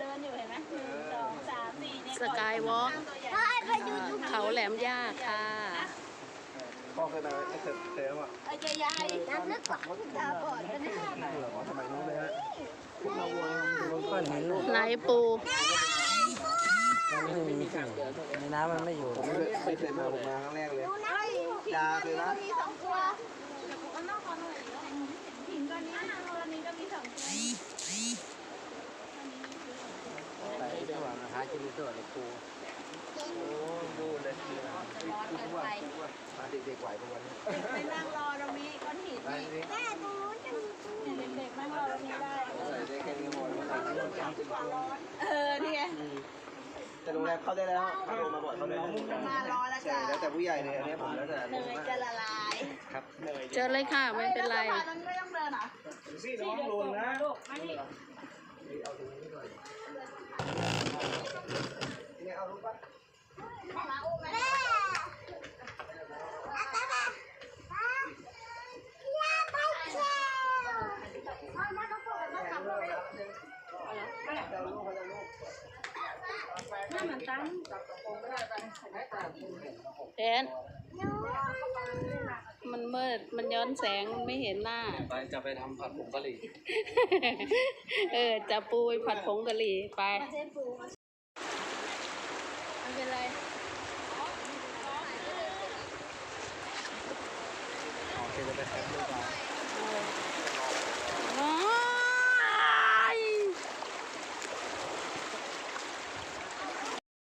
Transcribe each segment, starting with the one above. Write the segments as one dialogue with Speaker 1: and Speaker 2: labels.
Speaker 1: เดินอยู่เห็นไหมหนึ่งสองสามสี่เนี่ย
Speaker 2: สกายวอล์ก
Speaker 1: ตัวใหญ่
Speaker 2: เขาแหลมย่าค่ะ
Speaker 3: พ่อเคยมาไม่เคยเคยว่า
Speaker 1: ไอ้เจยายน้ำลึกกว่าตาบอดกันเนี่ย
Speaker 3: เหรอสมัยนู้นเลยฮะเราวนดูก้อนหินลูก
Speaker 2: ไหนปู
Speaker 3: ไม่มีสั่งในน้ำมันไม่อยู่ผมไม่เคยไม่เคยมาผมมาครั้งแรกเลยยาเคยนะ
Speaker 1: มีสองตัวเดี๋ยวผมก็นอกคอนหน่อยเห็นหินก้อนนี้ก้อนนี้ก็มีสองตัว
Speaker 3: ใส่ที่ ว่าหากินตัวเลยครูโอ้ดูเลยคือ
Speaker 1: ร้อนเกินไป
Speaker 3: มาเด็กๆไหวประวันนี้
Speaker 1: ไปนั่งรอตรงนี้ก้อนหิน
Speaker 3: ไป
Speaker 1: นี่
Speaker 3: นี่
Speaker 1: เนี่ยเด็กๆนั่งรอตรงนี้ได้
Speaker 3: ใส่ได้แค่นี้หมดแล้ว
Speaker 1: เออนี่ไง
Speaker 3: แต่โรงแรมเข้าได้แล้วถ้าลงมาบ่อยเข้าได้
Speaker 1: มารอแล้วจ้ะ
Speaker 3: แล้วแต่ผู้ใหญ่เลยอันนี้ผมแล้วแต่
Speaker 1: เนยจะละลาย
Speaker 3: ครับ
Speaker 2: เนยเจอเลยค่ะไม่เป็นไร
Speaker 1: แล้วสะพานนั้นไม่ต้องเดินเหรอ
Speaker 3: ซี่น้องลนนะ
Speaker 1: ลูกมานี่
Speaker 3: เนี่ยเอาลูกปะ
Speaker 1: แม่
Speaker 2: แอนมันมืด มันย้อนแสง มันไม่เห็นหน้า
Speaker 3: ไปจะไปทำผัดผงกะหรี่
Speaker 2: เออ จะปูไปผัดผงกะหรี่ไป ไม่เป็นไร
Speaker 3: อ๋อเคจะไปแคมป์หรือเปล่า
Speaker 2: ว้าย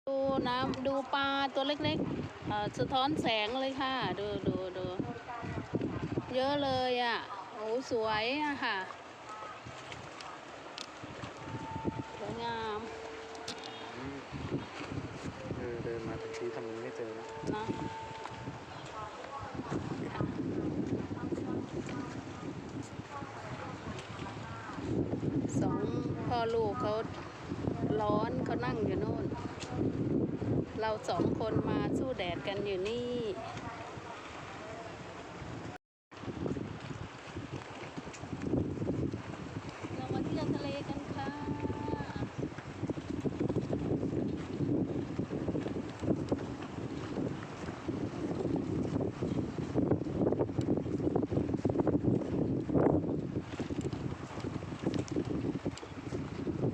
Speaker 2: ดูน้ำดูปลาตัวเล็กๆสะท้อนแสงเลยค่ะ ดูดูดูเยอะเลยอะโอ้สวยอะค่ะสวยงาม
Speaker 3: เออเดินมาถึงที่ทำไมไม่เจอนะ
Speaker 2: เนาะส องพ่อลูกเขาร้อนเขานั่งอยู่โน่น เราสองคนมาสู้แดดกันอยู่นี่ เรามาเที่ยวทะเลกันค่ะ
Speaker 3: มา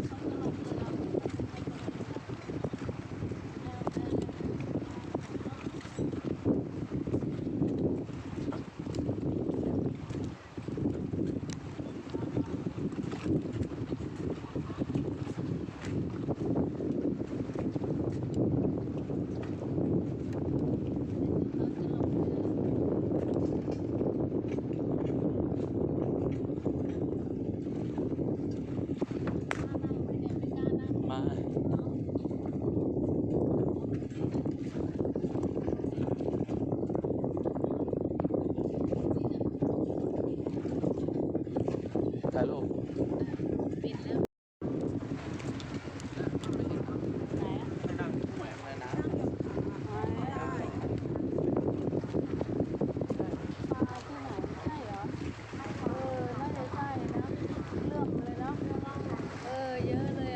Speaker 3: ถ่ายรูป
Speaker 2: ปิดแล้วไหนอะ
Speaker 3: ไม่นั่งแหวนไว้นะ
Speaker 2: อ๋อปลาที่ไหนใช่เหรอ เออ น่าจะใช่นะเลือกเลยเนาะ เออ เยอะเลย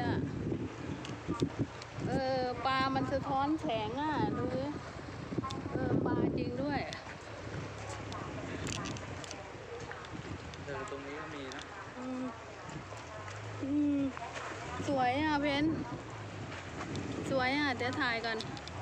Speaker 2: อะเออปลามันสะท้อนแสงอะดูดิ เออ ปลาจริงด้วย
Speaker 3: เออตรงนี้ก็มีนะ
Speaker 2: อืม อืม ส วยอะเพนสวยอะเดี๋ยวถ่ายก่อน
Speaker 3: ไม่เห็น